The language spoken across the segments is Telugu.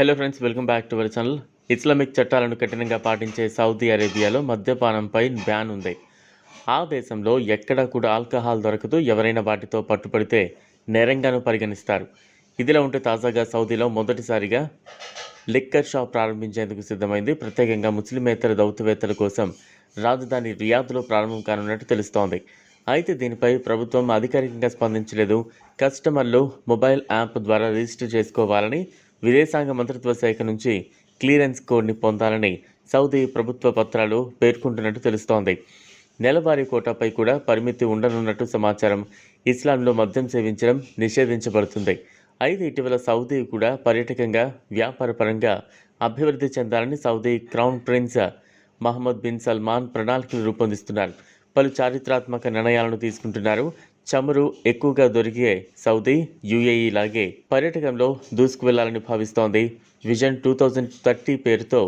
Hello friends welcome back to our channel Islamic చట్టాలను కఠినంగా పాటించే సౌదీ అరేబియాలో మద్యపానంపై బ్యాన్ ఉంది. ఆ దేశంలో ఎక్కడా కూడా ఆల్కహాల్ దొరకదు ఎవరైనా వాటితో పట్టుపడితే నేరంగాను పరిగణిస్తారు. ఇదిలా ఉంటే తాజాగా సౌదీలో మొదటిసారిగా లిక్కర్ షాప్ ప్రారంభించేందుకు సిద్ధమైంది. ప్రత్యేకంగా ముస్లిమేతర దౌత్యవేత్తల కోసం రాజధాని రియాద్లో ప్రారంభం కానున్నట్టు తెలుస్తోంది. అయితే దీనిపై ప్రభుత్వం అధికారికంగా స్పందించలేదు. కస్టమర్లు మొబైల్ యాప్ ద్వారా రిజిస్టర్ చేసుకోవాలని విదేశాంగ మంత్రిత్వ శాఖ నుంచి క్లియరెన్స్ కోడ్ని పొందాలని సౌదీ ప్రభుత్వ పత్రాలు పేర్కొంటున్నట్టు తెలుస్తోంది. నెలవారీ కోటాపై కూడా పరిమితి ఉండనున్నట్టు సమాచారం ఇస్లాంలో మద్యం సేవించడం నిషేధించబడుతుంది. అయితే ఇటీవల సౌదీ కూడా పర్యాటకంగా వ్యాపారపరంగా అభివృద్ధి చెందాలని Saudi crown prince Mohammed bin Salman ప్రణాళికలు రూపొందిస్తున్నారు. పలు చారిత్రాత్మక నిర్ణయాలను తీసుకుంటున్నారు చమురు ఎక్కువగా దొరికే సౌదీ యుఏఈ లాగే పర్యటకంలో దూసుకువెళ్ళాలని భావిస్తోంది. విజన్ టూ థౌజండ్ థర్టీ పేరుతో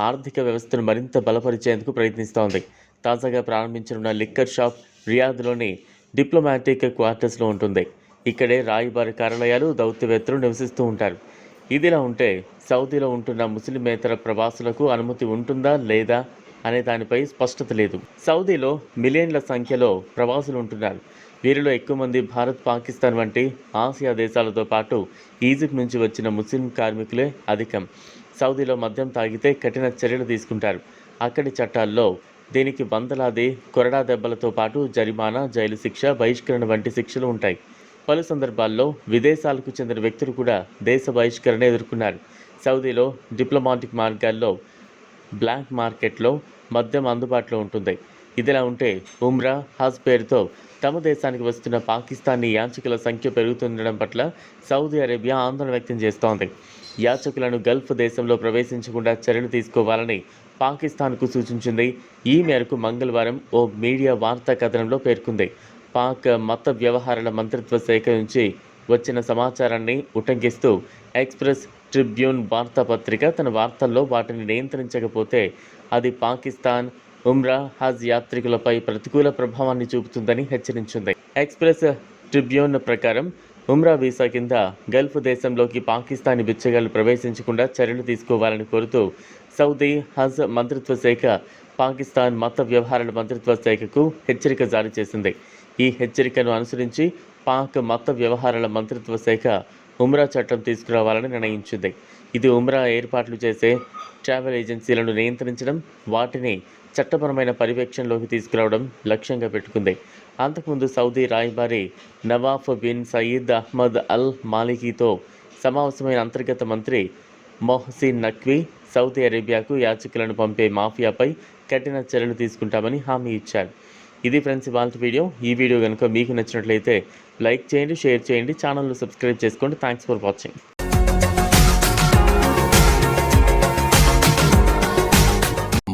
ఆర్థిక వ్యవస్థను మరింత బలపరిచేందుకు ప్రయత్నిస్తోంది. తాజాగా ప్రారంభించనున్న లిక్కర్ షాప్ రియాద్లోని డిప్లొమాటిక్ క్వార్టర్స్లో ఉంటుంది. ఇక్కడే రాయబారి కార్యాలయాలు దౌత్యవేత్తలు నివసిస్తూ ఉంటారు. ఇదిలా ఉంటే సౌదీలో ఉంటున్న ముస్లిమేతర ప్రవాసులకు అనుమతి ఉంటుందా లేదా? అనే దానిపై స్పష్టత లేదు. సౌదీలో మిలియన్ల సంఖ్యలో ప్రవాసులు ఉంటున్నారు వీరిలో ఎక్కువ మంది భారత్ పాకిస్తాన్ వంటి ఆసియా దేశాలతో పాటు ఈజిప్ట్ నుంచి వచ్చిన ముస్లిం కార్మికులే అధికం. సౌదీలో మద్యం తాగితే కఠిన చర్యలు తీసుకుంటారు. అక్కడి చట్టాల్లో దీనికి వందలాది కొరడా దెబ్బలతో పాటు జరిమానా జైలు శిక్ష బహిష్కరణ వంటి శిక్షలు ఉంటాయి. పలు సందర్భాల్లో విదేశాలకు చెందిన వ్యక్తులు కూడా దేశ బహిష్కరణ ఎదుర్కొన్నారు. సౌదీలో డిప్లొమాటిక్ మార్గాల్లో బ్లాక్ మార్కెట్లో మద్యం అందుబాటులో ఉంటుంది. ఇదిలా ఉంటే ఉమ్రా హజ్ పేరుతో తమ దేశానికి వస్తున్న పాకిస్తానీ యాచకుల సంఖ్య పెరుగుతుండడం పట్ల సౌదీ అరేబియా ఆందోళన వ్యక్తం చేస్తోంది. యాచకులను గల్ఫ్ దేశంలో ప్రవేశించకుండా చర్యలు తీసుకోవాలని పాకిస్తాన్కు సూచించింది. ఈ మేరకు మంగళవారం ఓ మీడియా వార్తా కథనంలో పేర్కొంది. పాక్ మత వ్యవహారాల మంత్రిత్వ శాఖ నుంచి వచ్చిన సమాచారాన్ని ఉటంకిస్తూ ఎక్స్ప్రెస్ ట్రిబ్యూన్ వార్తాపత్రిక తన వార్తల్లో వాటిని నియంత్రించకపోతే అది పాకిస్తాన్ ఉమ్రా హజ్ యాత్రికులపై ప్రతికూల ప్రభావాన్ని చూపుతుందని హెచ్చరించింది. ఎక్స్ప్రెస్ ట్రిబ్యూన్ ప్రకారం ఉమ్రా వీసా కింద గల్ఫ్ దేశంలోకి పాకిస్తానీ బిచ్చగాళ్ళు ప్రవేశించకుండా చర్యలు తీసుకోవాలని కోరుతూ సౌదీ హజ్ మంత్రిత్వ శాఖ పాకిస్తాన్ మత వ్యవహారాల మంత్రిత్వ శాఖకు హెచ్చరిక జారీ చేసింది. ఈ హెచ్చరికను అనుసరించి పాక్ మత వ్యవహారాల మంత్రిత్వ శాఖ ఉమ్రా చట్టం తీసుకురావాలని నిర్ణయించింది. ఇది ఉమ్రా ఏర్పాట్లు చేసే ట్రావెల్ ఏజెన్సీలను నియంత్రించడం వాటిని చట్టపరమైన పర్యవేక్షణలోకి తీసుకురావడం లక్ష్యంగా పెట్టుకుంది. అంతకుముందు సౌదీ రాయబారి Nawaf bin Saeed Ahmed Al మాలికీతో సమావేశమైన అంతర్గత మంత్రి మొహసిన్ నక్వీ సౌదీ అరేబియాకు యాచకులను పంపే మాఫియాపై కఠిన చర్యలు తీసుకుంటామని హామీ ఇచ్చారు. ఇది ఫ్రెండ్స్ ఇవాళ వీడియో. ఈ వీడియో కనుక మీకు నచ్చినట్లయితే లైక్ చేయండి షేర్ చేయండి ఛానల్ను సబ్స్క్రైబ్ చేసుకోండి. Thanks for watching.